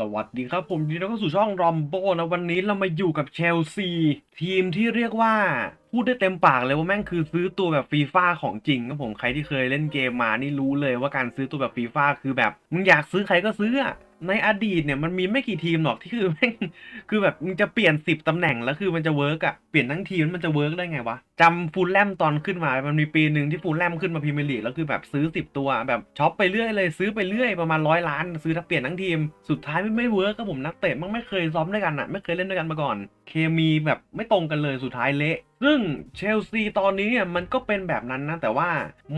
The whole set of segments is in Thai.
สวัสดีครับผมยินดีต้อนรับสู่ช่องรอมโบนะ วันนี้เรามาอยู่กับเชลซี ทีมที่เรียกว่าพูดได้เต็มปากเลยว่าแม่งคือซื้อตัวแบบฟีฟ่าของจริงครับผมใครที่เคยเล่นเกมมานี่รู้เลยว่าการซื้อตัวแบบฟีฟ่าคือแบบมึงอยากซื้อใครก็ซื้ออะในอดีตเนี่ยมันมีไม่กี่ทีมหรอกที่คือแม่งคือแบบมึงจะเปลี่ยนสิบตำแหน่งแล้วคือมันจะเวิร์กอะเปลี่ยนทั้งทีมมันจะเวิร์กได้ไงวะจำฟูลแลมตอนขึ้นมา มันมีปีหนึ่งที่ฟูลแลมขึ้นมาพรีเมียร์ลีกแล้วคือแบบซื้อสิบตัวแบบช็อปไปเรื่อยเลยซื้อไปเรื่อยประมาณร้อยล้าน ซื้อทั้งเปลี่ยนทั้งทีม สุดท้ายไม่ไม่เวิร์กครับผมนักเตะมันไม่เคยซ้อมด้วยกันอะไม่เคยเล่นด้วยกันมาก่อน เคมีแบบไม่ตรงกันเลยสุดท้ายเละ ซึ่งเชลซีตอนนี้เนี่ยมันก็เป็นแบบนั้นนะ แต่ว่า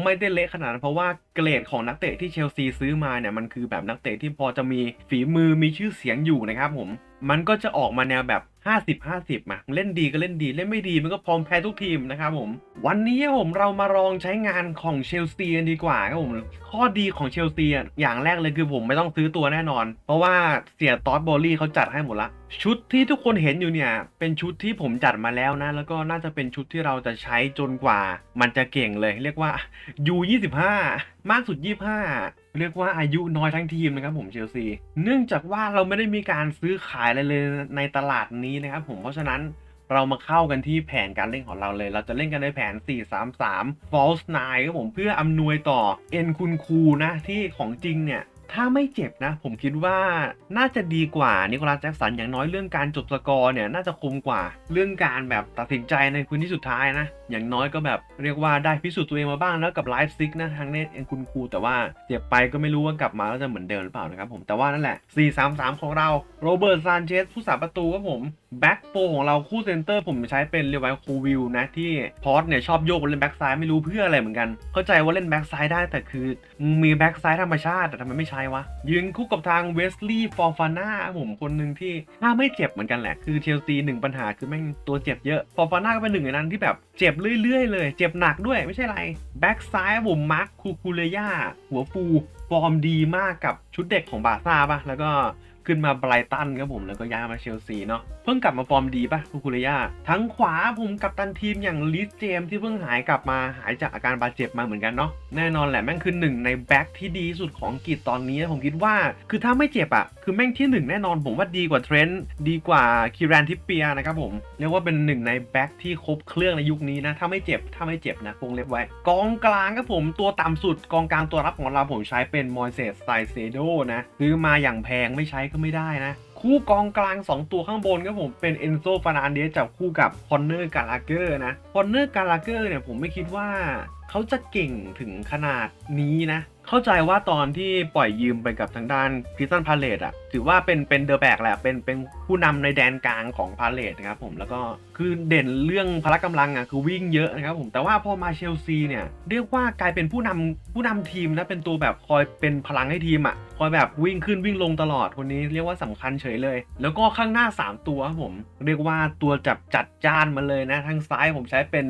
ไม่ได้เละขนาดนั้นเพราะว่าเกรดของนักเตะที่เชลซีซื้อมาเนี่ยมันคือแบบนักเตะที่พอจะมีฝีมือมีชื่อเสียงอยู่นะครับผม มันก็จะออกมาแนวแบบ 50 50มาเล่นดีก็เล่นดีเล่นไม่ดีมันก็พร้อมแพ้ทุกทีมนะครับผม วันนี้ผมเรามาลองใช้งานของเชลซีกันดีกว่าครับผม ข้อดีของเชลซีอะอย่างแรกเลยคือผมไม่ต้องซื้อตัวแน่นอน เพราะว่าเสียตอสบอลลี่เขาจัดให้หมดละ ชุดที่ทุกคนเห็นอยู่เนี่ย เป็นชุดที่ผมจัดมาแล้วนะ แล้วก็น่าจะเป็นชุดที่เราจะใช้จนกว่า มันจะเก่งเลย เรียกว่า U25 มากสุด 25 เรียกว่าอายุน้อยทั้งทีมนะครับผมเชลซี เนื่องจากว่าเราไม่ได้มีการซื้อขายอะไรเลยในตลาดนี้นะครับผมเพราะฉะนั้นเรามาเข้ากันที่แผนการเล่นของเราเลย เราจะเล่นกันในแผน 4-3-3 false 9ครับผมเพื่ออำนวยต่อเอ็นคุณคูนะที่ของจริงเนี่ย ถ้าไม่เจ็บนะ ผมคิดว่าน่าจะดีกว่านิโคลัสแจ็คสันอย่างน้อยเรื่องการจบสกอร์เนี่ยน่าจะคมกว่าเรื่องการแบบตัดสินใจในพื้นที่สุดท้ายนะ อย่างน้อยก็แบบเรียกว่าได้พิสูจน์ตัวเองมาบ้างแล้วกับไลฟ์ซิกนะทางเนตเอ็นคุณครูแต่ว่าเจ็บไปก็ไม่รู้ว่ากลับมาแล้วจะเหมือนเดิมหรือเปล่านะครับผมแต่ว่านั่นแหละ 4-3-3 ของเราโรเบิร์ตซานเชสผู้สาประตูครับผม แบ็กโปของเราคู่เซนเตอร์ผมใช้เป็นเรียว่าคูวิลนะที่พอสเนี่ยชอบโยกเล่นแบ็กซ้ายไม่รู้เพื่ออะไรเหมือนกัน เข้าใจว่าเล่นแบ็กซ้ายได้แต่คือมีแบ็กซ้ายธรรมชาติแต่ทำไมไม่ใช้วะ ยืนคู่กับทางเวสลีย์ฟอร์ฟาน่าผมคนหนึ่งที่ถ้าไม่เจ็บเหมือนกันแหละ คือเชลซีหนึ่งปัญหาคือแม่งตัวเจ็บเยอะฟอร์ฟาน่าก็เป็นหนึ่งในนั้นที่แบบเจ็บเรื่อยๆเลย เจ็บหนักด้วยไม่ใช่ไรแบ็กซ้ายผมมาร์คคูคูเลย่าหัวฟูฟอร์มดีมากกับชุดเด็กของบาซ่าปะแล้วก็ขึ้นมาไบรตันครับผมแล้วก็ย้ายมาเชลซีเนาะเพิ่งกลับมาฟอร์มดีป่ะคูคูเรย่าทั้งขวาผมกับตันทีมอย่างลิสเจมที่เพิ่งหายกลับมาหายจากอาการบาดเจ็บมาเหมือนกันเนาะแน่นอนแหละแม่งคือหนึ่งในแบ็คที่ดีสุดของกฤษตอนนี้ผมคิดว่า คือถ้าไม่เจ็บอะ่ะคือแม่งที่หนึ่งแน่นอนผมว่าดีกว่าเทรนต์ดีกว่าคิรันทิปเปียนะครับผมเรียกว่าเป็นหนึ่งในแบ็คที่ครบเครื่องในยุคนี้นะถ้าไม่เจ็บถ้าไม่เจ็บนะวงเล็บไว้ กองกลางครับผมตัวต่ำสุดกองกลางตัวรับของเราผมใช้เป็นมอยเซสไซเซโดนะซื้อมาอย่างแพงไม่ใช้ก็ไม่ได้นะ คู่กองกลาง 2 ตัวข้างบนครับผมเป็นเอนโซฟานานเดสจับคู่กับคอนเนอร์กาลาเกอร์นะคอนเนอร์กาลาเกอร์เนี่ยผมไม่คิดว่าเขาจะเก่งถึงขนาดนี้นะ เข้าใจว่าตอนที่ปล่อยยืมไปกับทางด้านพิซซันพาเลตอะถือว่าเป็นเป็นเดอะแบกแหละ เป็นเป็นผู้นำในแดนกลางของพาเลตนะครับผม แล้วก็คือเด่นเรื่องพละกำลังอะคือวิ่งเยอะนะครับผม แต่ว่าพอมาเชลซีเนี่ย เรียกว่ากลายเป็นผู้นำผู้นำทีมนะ เป็นตัวแบบคอยเป็นพลังให้ทีมอะคอยแบบวิ่งขึ้นวิ่งลงตลอด คนนี้เรียกว่าสำคัญเฉยเลย แล้วก็ข้างหน้า 3 ตัวครับผม เรียกว่าตัวจับจัดจ้านมาเลยนะ ทางซ้ายผมใช้เป็น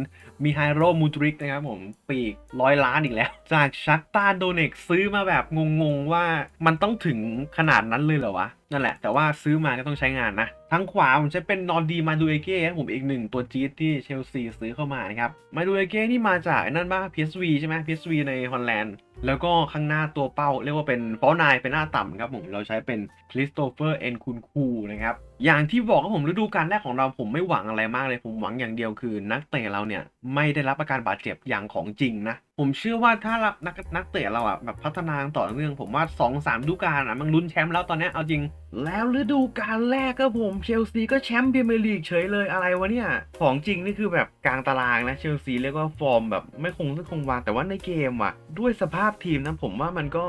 มีไฮโรมูทริกนะครับผมปีกร้อยล้านอีกแล้ว จากชักตาโดเน็กซื้อมาแบบงงๆว่ามันต้องถึงขนาดนั้นเลยเหรอวะ นั่นแหละ แต่ว่าซื้อมาก็ต้องใช้งานนะทางขวาผมใช้เป็นนอร์ดีมาดูเอเก้ครับผมอีกหนึ่งตัวจี๊ดที่เชลซีซื้อเข้ามานะครับ มาดูเอเก้นี่มาจากนั่นบ้าง PSV ใช่ไหม PSV ในฮอลแลนด์ แล้วก็ข้างหน้าตัวเป้า เรียกว่าเป็นฟอลนายเป็นหน้าต่ำครับผม เราใช้เป็นคริสโตเฟอร์เอ็นคุนคูนะครับ อย่างที่บอกครับผมฤดูกาลแรกของเราผมไม่หวังอะไรมากเลย ผมหวังอย่างเดียวคือ นักเตะเราเนี่ยไม่ได้รับอาการบาดเจ็บอย่างของจริงนะผมเชื่อว่าถ้ารับนักนักเตะเราอะแบบพัฒนาต่อเนื่องผมว่า2องสามฤดูกาลอะมันลุ้นแชมป์แล้วตอนนี้เอาจริง แล้วฤดูกาลแรกก็ผมเชลซีก็แชมป์พรีเมียร์ลีกเฉยเลยอะไรวะเนี่ย ของจริงนี่คือแบบกลางตารางนะเชลซีเรียกว่าฟอร์มแบบไม่คงเส้นคงวาแต่ว่าในเกมอะ ด้วยสภาพทีมนะผมว่ามันก็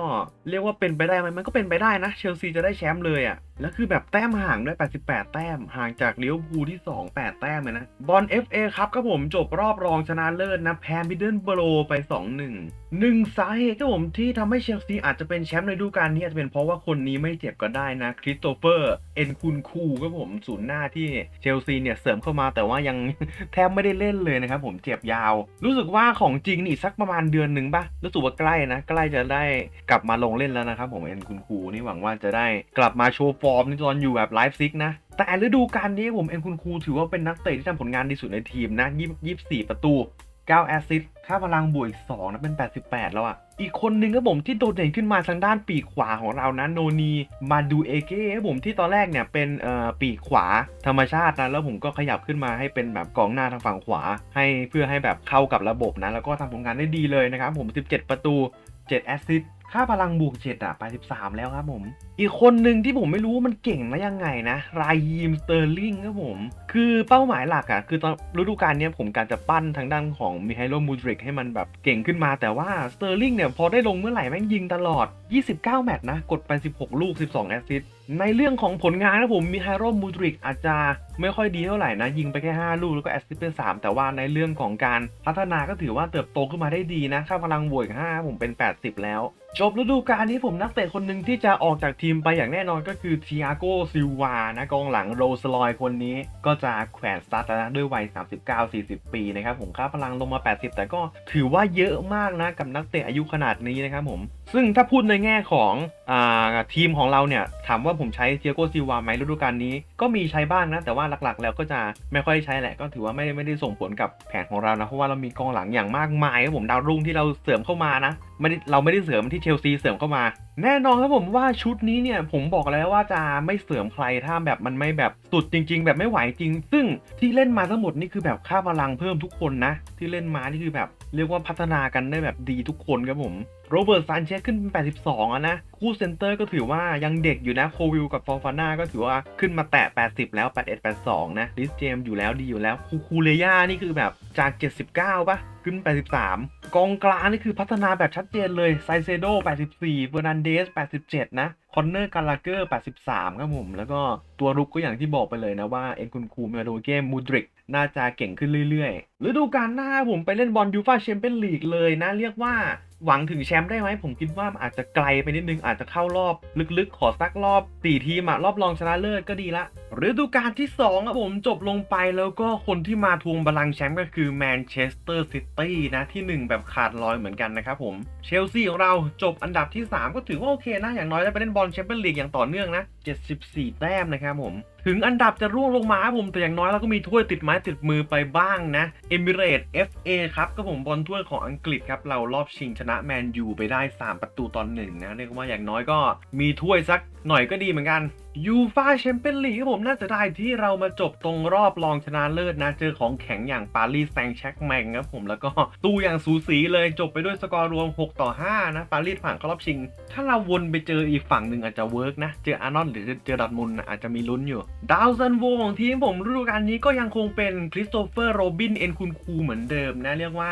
เรียกว่าเป็นไปได้ไหมมันก็เป็นไปได้นะเชลซีจะได้แชมป์เลยอะแล้วคือแบบแต้มห่างด้วย 88 แต้ม ห่างจากเลิเวพูที่ 2 8 แต้มเลยนะ บอล FA ครับก็ผมจบรอบรองชนะเลิศนะแพ้มิดเดิลโบโรไป 2-1หนึ่งสาเหตุครับผมที่ทำให้เชลซีอาจจะเป็นแชมป์ในฤดูกาลนี้อาจจะเป็นเพราะว่าคนนี้ไม่เจ็บก็ได้นะคริสโตเฟอร์เอ็นคุนคูครับผมศูนย์หน้าที่เชลซีเนี่ยเสริมเข้ามาแต่ว่ายังแทบไม่ได้เล่นเลยนะครับผมเจ็บยาว รู้สึกว่าของจริงนี่สักประมาณเดือนหนึ่งปะรู้สึกว่าใกล้นะ ใกล้จะได้กลับมาลงเล่นแล้วนะครับผมเอ็นคุนคูนี่หวังว่าจะได้กลับมาโชว์ฟอร์มในตอนอยู่แบบไลฟ์ซิกนะ แต่ฤดูกาลนี้ผมเอ็นคุนคูถือว่าเป็นนักเตะที่ทำผลงานดีสุดในทีมนะยี่สิบสี่ประตู9แอสซิสต์ค่าพลังบวกอีก2นะเป็น 88 แล้วอะอีกคนนึงครับผมที่โดดเด่นขึ้นมาทางด้านปีกขวาของเรานะโนนี มาดูเอเก้ครับผมที่ตอนแรกเนี่ยเป็นเอ่อปีกขวาธรรมชาตินะ แล้วผมก็ขยับขึ้นมาให้เป็นแบบกองหน้าทางฝั่งขวา ให้เพื่อให้แบบเข้ากับระบบนะ แล้วก็ทำผลงานได้ดีเลยนะครับผม 17 ประตู 7 แอสซิสต์ ค่าพลังบวก7อะไป13แล้วครับผม อีกคนหนึ่งที่ผมไม่รู้ว่ามันเก่งมายังไงนะ รายยีมสเตอร์ลิงครับผม คือเป้าหมายหลักอะคือตอนฤดูกาลนี้ผมการจะปั้นทางด้านของมิไฮโลมูดริกให้มันแบบเก่งขึ้นมาแต่ว่าสเตอร์ลิงเนี่ยพอได้ลงเมื่อไหร่แม่งยิงตลอด 29 แมตช์นะ กดไป 16 ลูก 12 แอสซิสต์ในเรื่องของผลงานนะผมมิไฮโลมูดริกอาจจะไม่ค่อยดีเท่าไหร่นะ ยิงไปแค่ 5 ลูก แล้วก็แอสซิสต์เป็น 3 แต่ว่าในเรื่องของการพัฒนาก็ถือว่าเติบโตขึ้นมาได้ดีนะค่าพลังบวกอีก5ผมเป็น 80 แล้ว จบฤดูกาลนี้ผมนักเตะคนหนึ่งที่จะออกจากทีมไปอย่างแน่นอนก็คือทิอาโกซิลวานะกองหลังโรสลอยคนนี้ ก็จะแขวนสตาร์ทนะด้วยวัย 39-40 ปีนะครับผมค่าพลังลงมา 80 แต่ก็ถือว่าเยอะมากนะกับนักเตะอายุขนาดนี้นะครับผมซึ่งถ้าพูดในแง่ของอทีมของเราเนี่ย ถามว่าผมใช้เทียโกซิวาไหมฤดูกาลนี้ ก็มีใช้บ้างนะ แต่ว่าหลักๆ แล้วก็จะไม่ค่อยใช้แหละ ก็ถือว่าไม่ไม่ได้ส่งผลกับแผนของเรานะ เพราะว่าเรามีกองหลังอย่างมากมายครับผมดาวรุ่งที่เราเสริมเข้ามานะไม่ได้เราไม่ได้เสริมที่เชลซีเสริมเข้ามา แน่นอนครับผมว่าชุดนี้เนี่ยผมบอกแล้วว่าจะไม่เสริมใครถ้าแบบมันไม่แบบสุดจริง ๆ แบบไม่ไหวจริง ซึ่งที่เล่นมาทั้งหมดนี่คือแบบค่าพลังเพิ่มทุกคนนะ ที่เล่นมานี่คือแบบ เรียกว่าพัฒนากันได้แบบดีทุกคนครับผม โรเบิร์ตซานเชสขึ้นเป็น 82อะนะ คู่เซนเตอร์ก็ถือว่ายังเด็กอยู่นะโควิลกับฟอร์ฟาน่าก็ถือว่าขึ้นมาแตะ 80 แล้ว 81 82 นะลิสเจมอยู่แล้วดีอยู่แล้ว คูคูเลย่านี่คือแบบจาก 79ปะขึ้น 83 กองกลางนี่คือพัฒนาแบบชัดเจนเลยไซเซโด 84 เฟอร์นันเดส 87 นะคอนเนอร์กาลาเกอร์ 83 ครับผม แล้วก็ตัวรุกก็อย่างที่บอกไปเลยนะว่า เอ็นคุนคูเมโรเกมมูดริก น่าจะเก่งขึ้นเรื่อยๆฤดูกาลหน้าผมไปเล่นบอลยูฟาแชมเปี้ยนลีกเลยนะ เรียกว่า หวังถึงแชมป์ได้ไหมผมคิดว่าอาจจะไกลไปนิดนึงอาจจะเข้ารอบลึกๆ ขอสักรอบ4ทีมอะรอบรองชนะเลิศก็ดีละ ฤดูกาลที่2ครับผมจบลงไปแล้วก็คนที่มาทวงบัลลังก์แชมป์ก็คือแมนเชสเตอร์ซิตี้นะที่ 1 แบบขาดลอยเหมือนกันนะครับผม เชลซีของเราจบอันดับที่ 3 ก็ถือว่าโอเคนะ อย่างน้อยได้ไปเล่นบอลแชมเปี้ยนลีกอย่างต่อเนื่องนะ 74 แต้มนะครับผม ถึงอันดับจะร่วงลงมาครับผมแต่อย่างน้อยเราก็มีถ้วยติดไม้ติดมือไปบ้างนะเอมิเรตส์ FA ครับก็ผมบอลถ้วยของอังกฤษครับเรารอบชิงชนะแมนยูไปได้ 3 ประตูตอนหนึ่งนะเรียกว่าอย่างน้อยก็มีถ้วยสักหน่อยก็ดีเหมือนกัน ยูฟาแชมเปี้ยนลีกครับผมน่าจะได้ที่เรามาจบตรงรอบรองชนะเลิศนะ เจอของแข็งอย่างปารีสแซงแชร์กแมงครับผมแล้วก็ตู้อย่างสูสีเลยจบไปด้วยสกอร์รวม 6 ต่อ 5 นะ ปารีสผ่านเข้ารอบชิง ถ้าเราวนไปเจออีกฝั่งหนึ่งอาจจะเวิร์กนะ เจออาร์นอลหรือเจอดัตมุนอาจจะมีลุ้นอยู่ ดาวซันโวของทีมผมฤดูกาลนี้ก็ยังคงเป็นคริสโตเฟอร์โรบินเอ็นคุนคูเหมือนเดิมนะเรียกว่า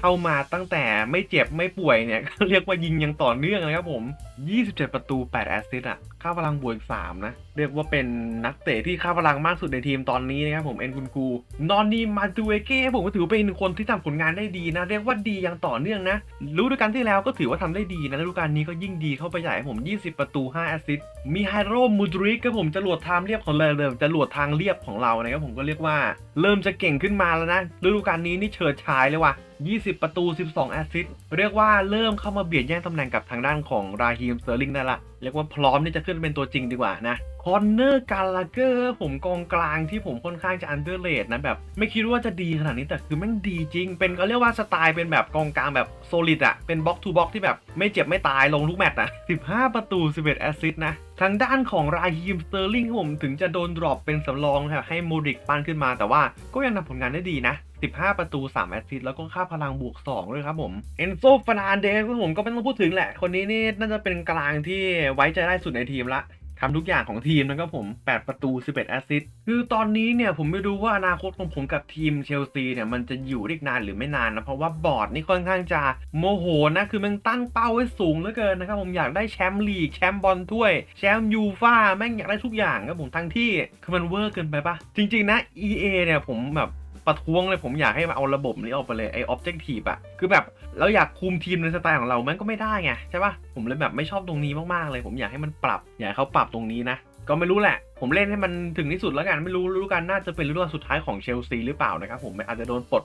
เข้ามาตั้งแต่ไม่เจ็บไม่ป่วยเนี่ยก็เรียกว่ายิงยังต่อเนื่องนะครับผม 27 ประตู 8 แอสซิสต์อะค่าพลังบวกอีก3นะเรียกว่าเป็นนักเตะที่ค่าพลังมากสุดในทีมตอนนี้นะครับผมเอ็นคุนคูนอนนีมาดูเอเก้ผมก็ถือเป็นหนึ่งคนที่ทำผลงานได้ดีนะ เรียกว่าดีอย่างต่อเนื่องนะรู้ด้วยกันที่แล้วก็ถือว่าทำได้ดีนะฤดูกาลนี้ก็ยิ่งดีเข้าไปใหญ่ผม 20 ประตู 5 แอสซิสต์มีไฮโรมูดริกก็ผมจะหลวดทางเรียบของเราเดิมจะหลวดทางเรียบของเรานะครับผมก็เรียกว่า เริ่มจะเก่งขึ้นมาแล้วนะฤดูกาลนี้นี่เฉิดฉายเลยว่ะ20 ประตู 12 แอสซิสต์เรียกว่าเริ่มเข้ามาเบียดแย่งตำแหน่งกับทางด้านของราฮีม สเตอร์ลิงได้ละ เรียกว่าพร้อมที่จะขึ้นเป็นตัวจริงดีกว่านะคอนเนอร์กาลาเกอร์ผมกองกลางที่ผมค่อนข้างจะอันเดอร์เลดนะแบบ ไม่คิดว่าจะดีขนาดนี้แต่คือแม่งดีจริง เป็นก็เรียกว่าสไตล์เป็นแบบกองกลางแบบโซลิดอะเป็นบล็อกทูบล็อกที่แบบไม่เจ็บไม่ตายลงทุกแมตช์อะ15 ประตู 11 แอสซิสต์นะทางด้านของราฮีมสเตอร์ลิงผมถึงจะโดนดรอปเป็นสำรองครับให้โมดริกปั้นขึ้นมาแต่ว่าก็ยังทำผลงานได้ดีนะ 15 ประตู 3 แอสซิสต์แล้วก็ค่าพลังบวก 2 ด้วยครับผม เอนโซฟานานเดสผมก็ไม่ต้องพูดถึงแหละ คนนี้นี่น่าจะเป็นกลางที่ไว้ใจได้สุดในทีมละ ทำทุกอย่างของทีมนะครับผม 8 ประตู 11 แอสซิสต์คือตอนนี้เนี่ยผมไม่รู้ว่าอนาคตของผมกับทีมเชลซีเนี่ยมันจะอยู่ได้อีกนานหรือไม่นานนะ เพราะว่าบอร์ดนี่ค่อนข้างจะโมโหนะ คือมันตั้งเป้าไว้สูงเหลือเกินนะครับผมอยากได้แชมป์ลีก แชมป์บอลถ้วย แชมป์ยูฟ่าแม่งอยากได้ทุกอย่างครับผมทั้งที่คือมันเวอร์เกินไปปะจริง ๆ นะ EA เนี่ยผมแบบ ประท้วงเลยผมอยากให้มาเอาระบบนี้ออกไปเลยไอ้ objective อะคือแบบเราอยากคุมทีมในสไตล์ของเราแมันก็ไม่ได้ไงใช่ปะผมเลยแบบไม่ชอบตรงนี้มากๆเลย ผมอยากให้มันปรับ อยากให้เขาปรับตรงนี้นะก็ไม่รู้แหละ ผมเล่นให้มันถึงที่สุดแล้วกัน ไม่รู้ฤดูกาลน่าจะเป็นฤดูกาลสุดท้ายของเชลซีหรือเปล่านะครับผมอาจจะโดนปลด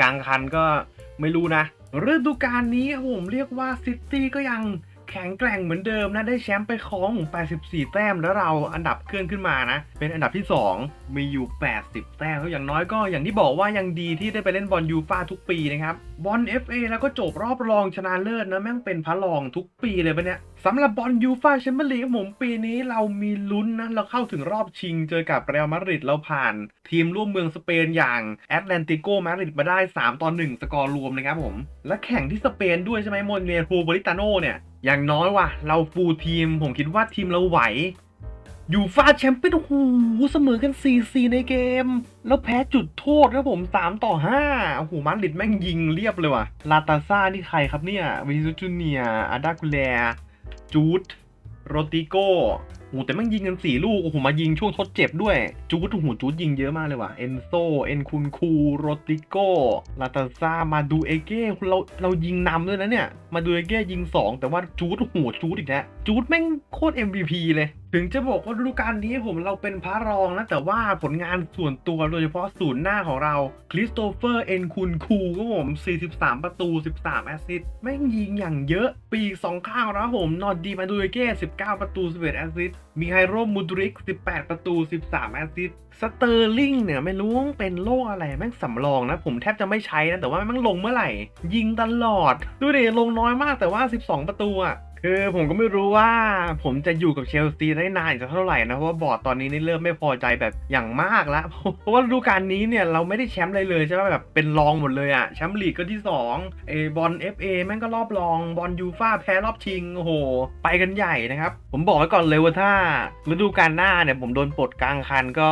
กลางคันก็ไม่รู้นะฤดูกาลนี้ผมเรียกว่าซิตี้ก็ยัง แข็งแกร่งเหมือนเดิมนะ ได้แชมป์ไปครอง 84 แต้มแล้วเราอันดับเคลื่อนขึ้นมานะ เป็นอันดับที่ 2 มีอยู่ 80 แต้มก็อย่างน้อยก็อย่างที่บอกว่ายังดีที่ได้ไปเล่นบอลยูฟาทุกปีนะครับบอล FA แล้วก็จบรอบรองชนะเลิศนะแม่งเป็นพระรองทุกปีเลยปะเนี่ยสำหรับบอลยูฟาแชมเปี้ยนลีกผมปีนี้เรามีลุ้นนะ เราเข้าถึงรอบชิงเจอกับเรอัลมาดริดเราผ่านทีมร่วมเมืองสเปนอย่างแอตแลนติโกมาดริดมาได้ 3 ต่อ 1 สกอร์รวมนะครับผม และแข่งที่สเปนด้วยใช่ไหมโมเนโรบริตาโนเนี่ย อย่างน้อยว่ะ เราฟูลทีม ผมคิดว่าทีมเราไหวยูฟาแชมเปี้ยนโอ้โหเสมอกัน 4-4 ในเกม แล้วแพ้จุดโทษครับผม 3 ต่อ 5 โอ้โหมาดริดแม่งยิงเรียบเลยว่ะลาตาซ่านี่ใครครับเนี่ยวินิซูจูเนียอาดากุแล จูดโรติโก้โอ้โหแต่แม่งยิงกันสี่ลูก โอ้โห มายิงช่วงทดเจ็บด้วย จูดโอ้โหจูดยิงเยอะมากเลยว่ะ เอนโซ เอนคุนคู โรติโก้ ลาตาซ่ามาดูเอเก้ เราเรายิงนำด้วยนะเนี่ย มาดูเอเก้ยิง 2 แต่ว่าจูดโอ้โหจูดอีกแล้วจูดแม่งโคตร MVP เลยถึงจะบอกว่าฤดูกาลนี้ผมเราเป็นพระรองนะ แต่ว่าผลงานส่วนตัวโดยเฉพาะศูนย์หน้าของเราคริสโตเฟอร์เอนคุนคูก็ผม 43 ประตู 13 แอสซิสต์แม่งยิงอย่างเยอะ ปีกสองข้างของเราผม นอดดีมาดูเอเก้ 19 ประตู 11 แอสซิสต์มีไฮโรมูดริก 18 ประตู 13 แอสซิสต์สเตอร์ลิงเนี่ยไม่รู้เป็นโรคอะไรแม่งสำรองนะ ผมแทบจะไม่ใช้นะ แต่ว่าแม่งลงเมื่อไหร่ ยิงตลอด ดูดิลงน้อยมากแต่ว่า 12 ประตูอะ คือผมก็ไม่รู้ว่าผมจะอยู่กับเชลซีได้นานอีกสักเท่าไหร่นะเพราะว่าบอร์ดตอนนี้นี่เริ่มไม่พอใจแบบอย่างมากแล้ว เพราะว่าฤดูกาลนี้เนี่ยเราไม่ได้แชมป์อะไรเลยใช่ไหมแบบเป็นรองหมดเลยอะแชมป์ลีกก็ที่2เอบอล FA แม่งก็รอบรองบอลยูฟ่าแพ้รอบชิงโอ้โห ไปกันใหญ่นะครับ ผมบอกไว้ก่อนเลยว่าถ้าฤดูกาลหน้าเนี่ยผมโดนปลดกลางคันก็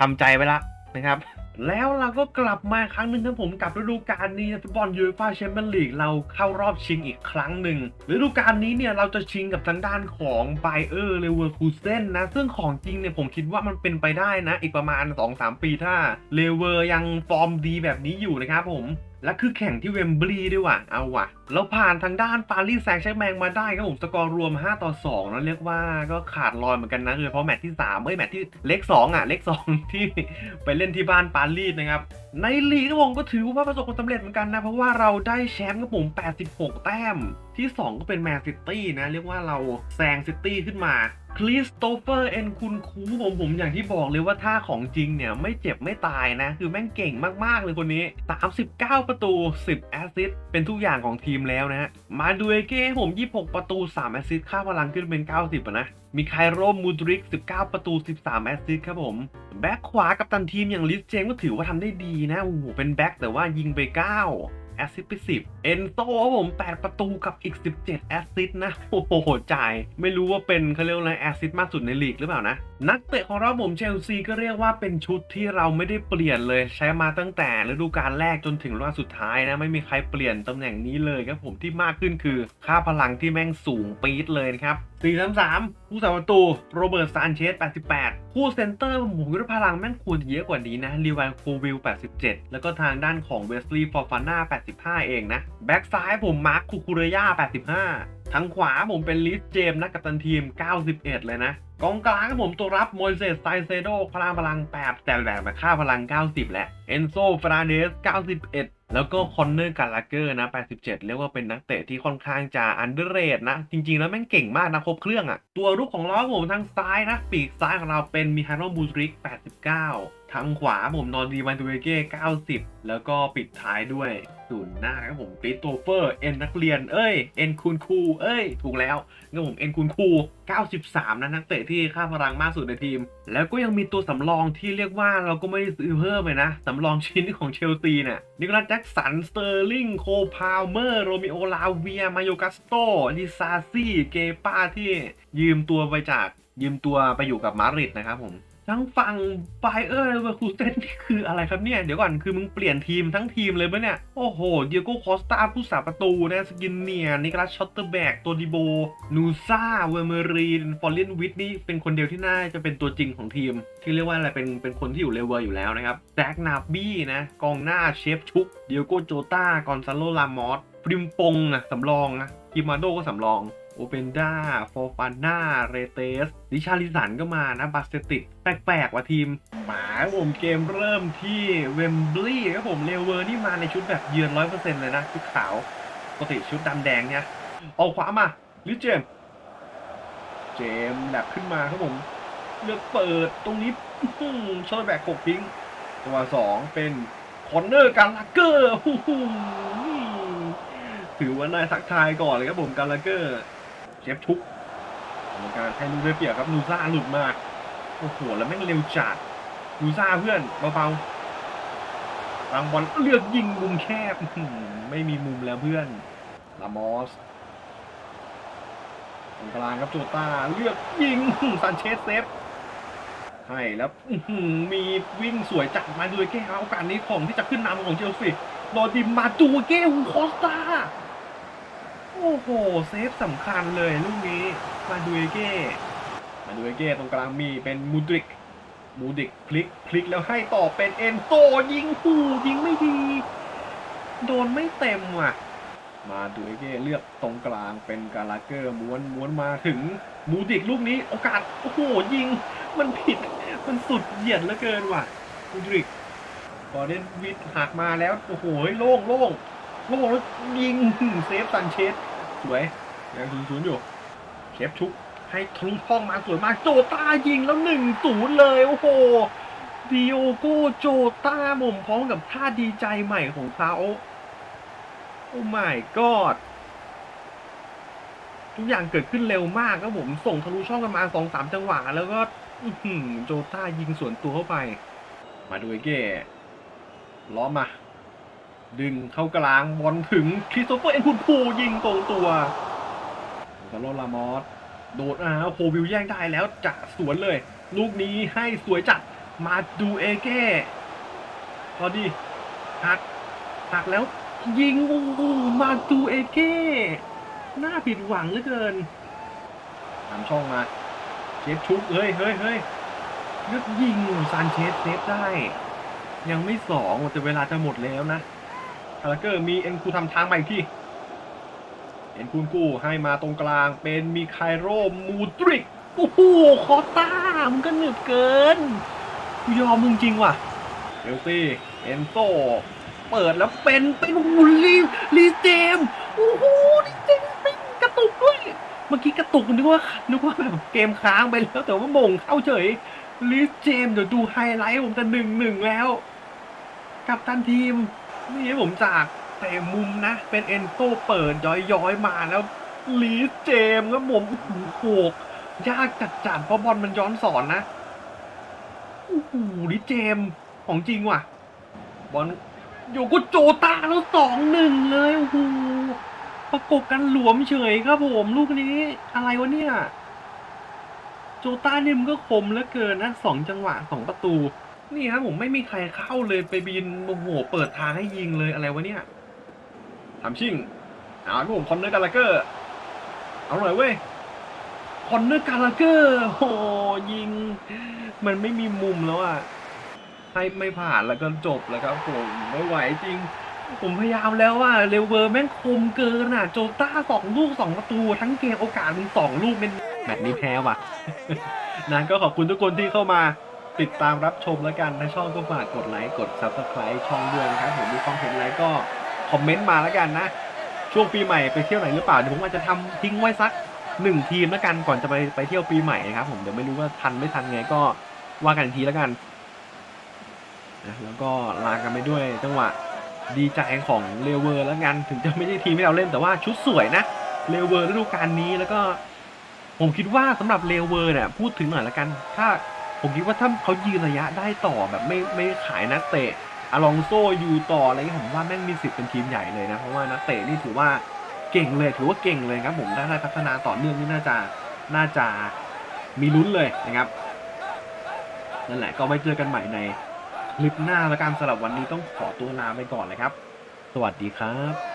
ทำใจไว้ละนะครับ แล้วเราก็กลับมาครั้งหนึ่งครับผมกับฤดูกาลนี้ฟุตบอลยูฟ่าแชมเปี้ยนลีกเราเข้ารอบชิงอีกครั้งหนึ่งฤดูกาลนี้เนี่ยเราจะชิงกับทางด้านของไบเออร์เลเวอร์คูเซนนะซึ่งของจริงเนี่ยผมคิดว่ามันเป็นไปได้นะ อีกประมาณ 2-3 ปีถ้าเลเวอร์ยังฟอร์มดีแบบนี้อยู่นะครับผม และคือแข่งที่เวมบลีย์ด้วยว่ะ เอาว่ะแล้วผ่านทางด้านปารีสแซงต์แชร์แมงมาได้ครับผม สกอร์รวม 5 ต่อ2แล้วเรียกว่าก็ขาดลอยเหมือนกันนะโดยเฉพาะแมตช์ที่ 3 เอ้ย แมตช์ที่เล็ก 2 อะ เล็ก 2 ที่ไปเล่นที่บ้านปารีสนะครับ ในลีกครับผมก็ถือว่าประสบความสำเร็จเหมือนกันนะ เพราะว่าเราได้แชมป์ครับผม 86 แต้ม ที่ 2 ก็เป็นแมนซิตี้นะ เรียกว่าเราแซงซิตี้ขึ้นมา คริสโตเฟอร์เอ็นคุณคูผมผมอย่างที่บอกเลยว่าถ้าของจริงเนี่ยไม่เจ็บไม่ตายนะ คือแม่งเก่งมาก ๆ เลยคนนี้ 39 ประตู 10 แอสซิสต์เป็นทุกอย่างของทีมแล้วนะฮะ มาดูเอเก้ผม 26 ประตู 3 แอสซิสต์ค่าพลังขึ้นเป็น 90นะมีไคโรมูดริก 19 ประตู 13 แอสซิสต์ครับผม แบ็คขวากับตันทีมอย่างลิสเจมก็ถือว่าทำได้ดีนะโอ้โหเป็นแบ็คแต่ว่ายิงไป 9 แอสซิสไปสิบเอนโซครับผม 8 ประตูกับอีก 17 แอสซิสนะ โอ้โห จ่าย ไม่รู้ว่าเป็นเขาเรียกอะไรแอสซิสมากสุดในลีกหรือเปล่านะ นักเตะของเราผมเชลซีก็เรียกว่าเป็นชุดที่เราไม่ได้เปลี่ยนเลยใช้มาตั้งแต่ฤดูกาลแรกจนถึงฤดูกาลสุดท้ายนะไม่มีใครเปลี่ยนตำแหน่งนี้เลยครับผมที่มากขึ้นคือ ค่าพลังที่แม่งสูงปี๊ดเลยนะครับ4-3-3ผู้สาประตูโรเบิร์ตซานเชส88ผู้เซนเตอร์ผมคิดว่าพลังแม่งควรเยอะกว่านี้นะรีวานโควิล87 แล้วก็ทางด้านของเวสลีย์ฟอร์ฟาน่า85 เองนะแบ็กซ้ายผมมาร์คคูคูเรย่า85ทางขวาผมเป็นลิสเจมส์นักกัปตันทีม 91 เลยนะ กองกลางครับผมตัวรับโมเสสไซเซโดพลังพลัง8แต่แบบค่าพลัง 90 แหละ เอนโซฟราเดส 91 แล้วก็คอนเนอร์กาลาเกอร์นะ 87 เรียกว่าเป็นนักเตะที่ค่อนข้างจะอันเดอร์เรทนะ จริง ๆ แล้วแม่งเก่งมากนะ ครบเครื่องอะ่ะ ตัวรุกของล้อผมทางซ้ายนะ ปีกซ้ายของเราเป็นมิฮาโนบูริก 89 ทางขวาผมนอนดีวันตูเวเก้90 แล้วก็ปิดท้ายด้วยศูนย์หน้าครับผมคริโตเฟอร์เอ็นนักเรียนเอ้ยเอ็นคูนคูเอ้ย ถูกแล้วงั้นผมเอ็นคูนคู 93 นะนักเตะที่ค่าพลังมากสุดในทีม แล้วก็ยังมีตัวสำรองที่เรียกว่าเราก็ไม่ได้ซื้อเพิ่มเลยนะ สำรองชิ้นของเชลซีเนี่ยนิโคลัสแจ็คสันสเตอร์ลิงโคพาวเมอร์ โรมิโอลาเวียมาโยกัสโตลิซาซี่เกป้าที่ยืมตัวไปจากยืมตัวไปอยู่กับมาดริดนะครับผม ทั้งฝั่งไบเออร์เลเวอร์คูเซนนี่คืออะไรครับเนี่ย เดี๋ยวก่อนคือมึงเปลี่ยนทีมทั้งทีมเลยปะเนี่ย โอ้โห เดียโก้คอสตาผู้สาประตูนะสกินเนียนิกลัสชอตเตอร์แบกตัวดิโบ นูซาเวอร์เมรีนฟอร์เลนวิทนี่เป็นคนเดียวที่น่าจะเป็นตัวจริงของทีม ที่เรียกว่าอะไรเป็นเป็นคนที่อยู่เลเวอร์อยู่แล้วนะครับแจ็คนาบี้นะกองหน้าเชฟชุกเดียโก้โจตากอนซาโลลามอสปริมปงนะสำรองนะกิมาโดก็สำรอง โอเปนดาฟอร์ฟาน่า เรเตสดิชาลิสันก็มานะบาสเตติกแปลกๆว่ะทีม หมาผมเกมเริ่มที่เวมบลีย์ครับผมเลเวอร์นี่มาในชุดแบบเยือนร้อยเปอร์เซ็นต์เลยนะชุดขาวปกติชุดดำแดงเนี่ยออกขวามาลิเจม เจมแลบขึ้นมาครับผมเลือกเปิดตรงนี้อื้อหือชอตแบกกบทิ้งจังหวะสองเป็นคอนเนอร์การลักเกอร์ถือว่านายทักทายก่อนเลยครับผมการลักเกอร์ เชฟทุกกรรมการให้ลูกได้เปรียบครับนูซ่าหลุดมาโอ้โหแล้วแม่งเร็วจัดนูซ่าเพื่อนเบาๆรางบอลเลือกยิงมุมแคบไม่มีมุมแล้วเพื่อนลามอสตรงกลางครับโจต้าเลือกยิงซันเชสเซฟให้แล้วมีวิ่งสวยจัดมาดูเก้โอกาสนี้ของที่จะขึ้นนำของเชลซีโดนดิมมาดูเก้ฮูคอสตา โอ้โห เซฟสำคัญเลยลูกนี้ มาดูเอเก้มาดูเอเก้ตรงกลางมีเป็นมูดริก มูดริกพลิกพลิกแล้วให้ต่อเป็นเอ็นโซยิงหูยิงไม่ดี โดนไม่เต็มว่ะ มาดูเอเก้เลือกตรงกลางเป็นกาลาเกอร์ม้วนม้วนมาถึงมูดริกลูกนี้โอกาสโอ้โหยิง มันผิด มันสุดเหยียดเหลือเกินว่ะมูดริกบอลเดนวิทหักมาแล้วโอ้โหโล่งโล่งโล่งแล้วยิงเซฟซันเชส สวยยังศูนย์ศูนย์อยู่เชฟชุกให้ทะลุช่องมาสวยมากโจต้ายิงแล้วหนึ่งศูนย์เลยโอ้โหดิโอโกโจต้าหม่มพร้อมกับท่าดีใจใหม่ของเขาโอ้ my god ทุกอย่างเกิดขึ้นเร็วมากครับผมส่งทะลุช่องกันมาสองสามจังหวะแล้วก็โจต้ายิงสวนตัวเข้าไป มาดูไอ้เก้ล้อมมา ดึงเข้ากลางบอลถึงคริสโตเฟอร์เอ็นพุนพูยิงตรงตัวกาโลลามอสโดดอ่าโควิลแย่งได้แล้วจะสวนเลย ลูกนี้ให้สวยจัดมาดูเอเก้พอดีหักหักแล้วยิงโอ้โหมาดูเอเก้น่าผิดหวังเหลือเกินตามช่องมาเชฟชุบเฮ้ยเฮ้ยเฮ้ยเลือกยิงซานเชสเซฟได้ ยังไม่สองแต่เวลาจะหมดแล้วนะ คาราเกอร์มีเอ็นคูทำทางใหม่ที่เอ็นคูนกู้ให้มาตรงกลางเป็นมีไคโรมูดริกโอ้โหคอต้ามึงก็หนึบเกินกูยอมมึงจริงว่ะเอลซี่เอนโซเปิดแล้วเป็นเป็นวูลีลีเจมโอ้โหลีเจมส์เป็นกระตุกด้วยเมื่อกี้กระตุกนึกว่านึกว่าแบบเกมค้างไปแล้วแต่ว่ามงเข้าเฉยลิสเจมเดี๋ยวดูไฮไลท์ผมจะหนึ่งหนึ่งแล้ว กับตันทีม นี่ผมจากเตะมุมนะ เป็นเอนโซเปิดย้อยๆมาแล้วลีสเจมก็ผมโอ้โหโขกยากจัดจัดเพราะบอลมันย้อนสอนนะโอ้โหลิสเจมของจริงว่ะ บอลโยโกโจตาแล้วสองหนึ่งเลยโอ้โหประกบกันหลวมเฉยครับผมลูกนี้อะไรวะเนี่ย โจต้านี่มันก็คมเหลือเกินนะสองจังหวะสองประตู นี่ครับผมไม่มีใครเข้าเลยไปบินโอ้โหเปิดทางให้ยิงเลยอะไรวะเนี่ยทำชิ่งเอาครับผมคอนเนอร์กาลาเกอร์เอาหน่อยเว้ยคอนเนอร์กาลาเกอร์โอ้โหยิง มันไม่มีมุมแล้วอะให้ไม่ผ่านแล้วก็จบแล้วครับผมไม่ไหวจริง ผมพยายามแล้วว่าเรเวอร์แม่งคมเกินอะ โจต้าสองลูกสองประตู ทั้งเกมโอกาสมึงสองลูกเป็นแบบนี้แพ้ว่ะนะก็ขอบคุณทุกคนที่เข้ามา ติดตามรับชมแล้วกันถ้าชอบก็ฝากกดไลค์กด Subscribe ช่องด้วยนะครับผมมีความเห็นอะไรก็คอมเมนต์มาแล้วกันนะ ช่วงปีใหม่ไปเที่ยวไหนหรือเปล่าเดี๋ยวผมอาจจะทำทิ้งไว้สักหนึ่งทีมแล้วกันก่อนจะไปไปเที่ยวปีใหม่นะครับผมเดี๋ยวไม่รู้ว่าทันไม่ทันไงก็ว่ากันทีแล้วกันนะแล้วก็ลากันไปด้วยจังหวะดีใจของเลเวอร์แล้วกันถึงจะไม่ใช่ทีมที่เราเล่นแต่ว่าชุดสวยนะเลเวอร์ฤดูกาลนี้แล้วก็ ผมคิดว่าสำหรับเลเวอร์เนี่ยพูดถึงหน่อยละกัน ถ้า ผมคิดว่าถ้าเขายืนระยะได้ต่อแบบไม่ไม่ขายนักเตะอลองโซอยู่ต่ออะไรผมว่าแม่งมีสิทธิ์เป็นทีมใหญ่เลยนะ เพราะว่านักเตะนี่ถือว่าเก่งเลยถือว่าเก่งเลยครับ ผมถ้าได้พัฒนาต่อเนื่องนี่น่าจะน่าจะมีลุ้นเลยนะครับนั่นแหละก็ไว้เจอกันใหม่ในคลิปหน้าละกันสำหรับวันนี้ต้องขอตัวลาไปก่อนเลยครับ สวัสดีครับ